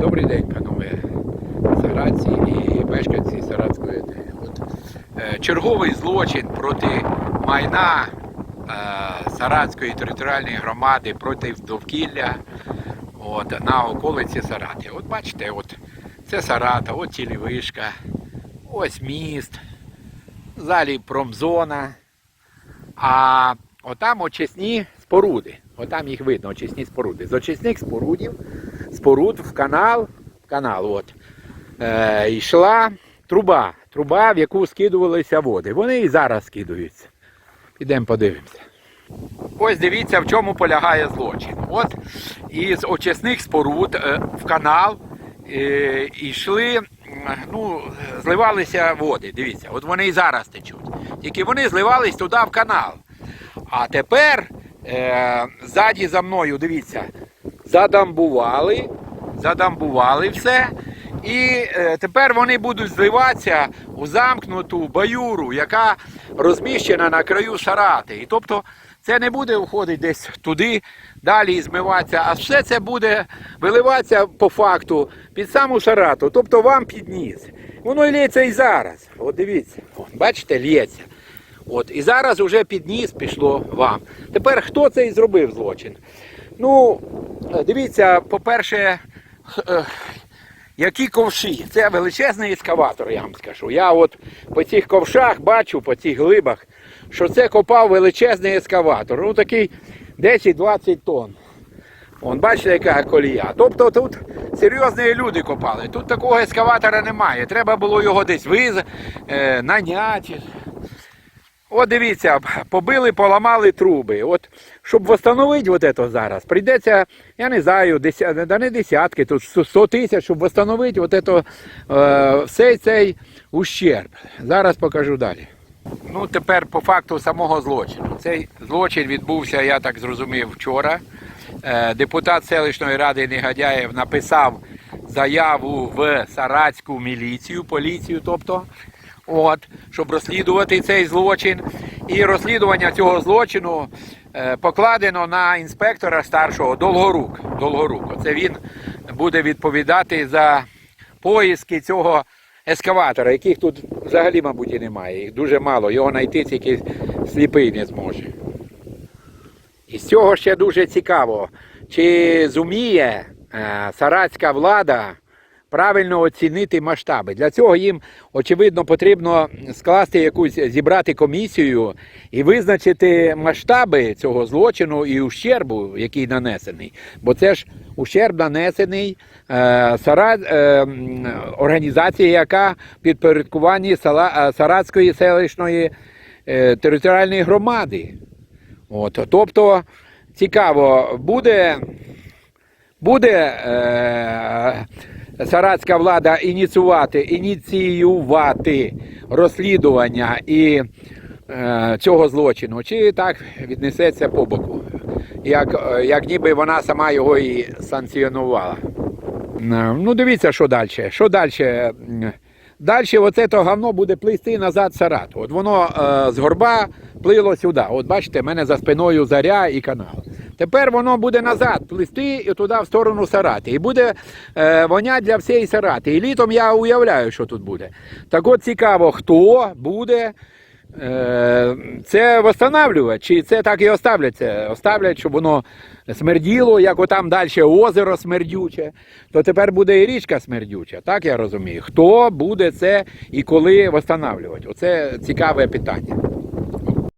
Добрий день, панове сарадці і мешканці Сарадської. От, е, черговий злочин проти майна е, Сарадської територіальної громади проти довкілля от, на околиці Сарати. От бачите, от, це Сарата, от тілівишка, ось міст, залі промзона. А отам очисні споруди. Отам їх видно, очисні споруди. З очисних спорудів, споруд в канал, в канал от, е, йшла труба, труба, в яку скидувалися води. Вони і зараз скидуються. Підемо подивимося. Ось дивіться, в чому полягає злочин. От із очисних споруд е, в канал е, йшли, ну, зливалися води. Дивіться, от вони і зараз течуть. Тільки вони зливались туди в канал. А тепер е, ззаді за мною, дивіться, задамбували, задамбували все. І е, тепер вони будуть зливатися у замкнуту баюру, яка розміщена на краю Сарати. І тобто це не буде входити десь туди, далі і змиватися, а все це буде виливатися по факту під саму Сарату, тобто вам під ніс. Воно і лється і зараз. От дивіться, От, бачите, лється. От, і зараз уже під ніс пішло вам. Тепер хто це і зробив злочин? Ну, е, дивіться, по-перше, е, які ковші. Це величезний ескаватор, я вам скажу. Я от по цих ковшах бачу, по цих глибах, що це копав величезний ескаватор. Ну такий 10-20 тонн. Вон, бачите, яка колія. Тобто тут серйозні люди копали. Тут такого ескаватора немає. Треба було його десь виз, е, наняти. От дивіться, побили, поламали труби. От, щоб встановити от це зараз, прийдеться, я не знаю, деся, да не десятки, тут 100 тисяч, щоб встановити от це, е, цей ущерб. Зараз покажу далі. Ну, тепер по факту самого злочину. Цей злочин відбувся, я так зрозумів, вчора. Е, Депутат селищної ради Негодяєв написав заяву в Саратську міліцію, поліцію, тобто, от, щоб розслідувати цей злочин. І розслідування цього злочину е, покладено на інспектора старшого Долгорук. Долгорук. Оце він буде відповідати за поїздки цього ескаватора, яких тут взагалі, мабуть, і немає. Їх дуже мало. Його знайти тільки сліпий не зможе. І з цього ще дуже цікаво, чи зуміє е, саратська влада правильно оцінити масштаби. Для цього їм, очевидно, потрібно скласти якусь, зібрати комісію і визначити масштаби цього злочину і ущербу, який нанесений. Бо це ж ущерб нанесений е, Сара, е, організації, яка в підпорядкуванні Сала, е, Саратської селищної е, територіальної громади. От, тобто, цікаво, буде, буде е, саратська влада ініціювати, ініціювати розслідування і е, цього злочину, чи так віднесеться по боку, як, е, як ніби вона сама його і санкціонувала. Е, Ну, дивіться, що далі. Що далі? Далі оце то говно буде плисти назад Сарату. От воно е, з горба плило сюди. От бачите, в мене за спиною заря і канал. Тепер воно буде назад плисти і туди в сторону Сарати. І буде е, воня для всієї Сарати. І літом я уявляю, що тут буде. Так от цікаво, хто буде е, це встановлювати, чи це так і оставляться. Оставлять, щоб воно смерділо, як отам далі озеро смердюче, то тепер буде і річка смердюча. Так я розумію. Хто буде це і коли встановлювати? Оце цікаве питання.